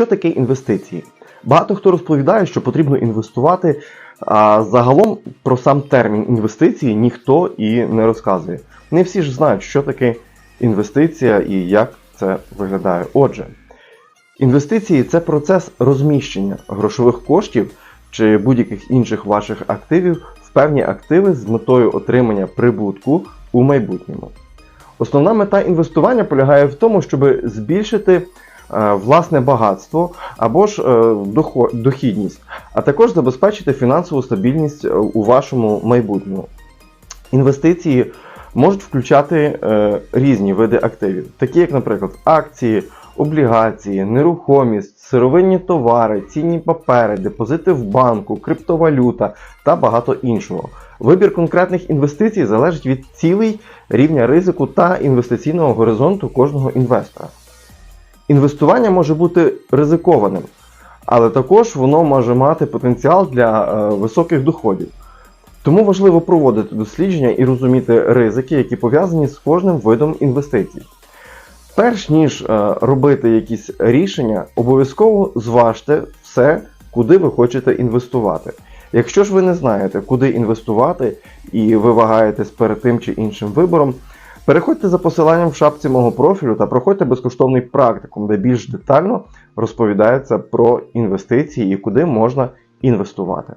Що таке інвестиції? Багато хто розповідає, що потрібно інвестувати, а загалом про сам термін інвестиції ніхто і не розказує. Не всі ж знають, що таке інвестиція і як це виглядає. Отже, інвестиції це процес розміщення грошових коштів чи будь-яких інших ваших активів в певні активи з метою отримання прибутку у майбутньому. Основна мета інвестування полягає в тому, щоб збільшити власне багатство або ж е, дохідність, а також забезпечити фінансову стабільність е, у вашому майбутньому. Інвестиції можуть включати е, різні види активів, такі як, наприклад, акції, облігації, нерухомість, сировинні товари, цінні папери, депозити в банку, криптовалюта та багато іншого. Вибір конкретних інвестицій залежить від цілей, рівня ризику та інвестиційного горизонту кожного інвестора. Інвестування може бути ризикованим, але також воно може мати потенціал для е, високих доходів. Тому важливо проводити дослідження і розуміти ризики, які пов'язані з кожним видом інвестицій. Перш ніж е, робити якісь рішення, обов'язково зважте все, куди ви хочете інвестувати. Якщо ж ви не знаєте, куди інвестувати, і ви вагаєтесь перед тим чи іншим вибором, переходьте за посиланням в шапці мого профілю та проходьте безкоштовний практикум, де більш детально розповідається про інвестиції і куди можна інвестувати.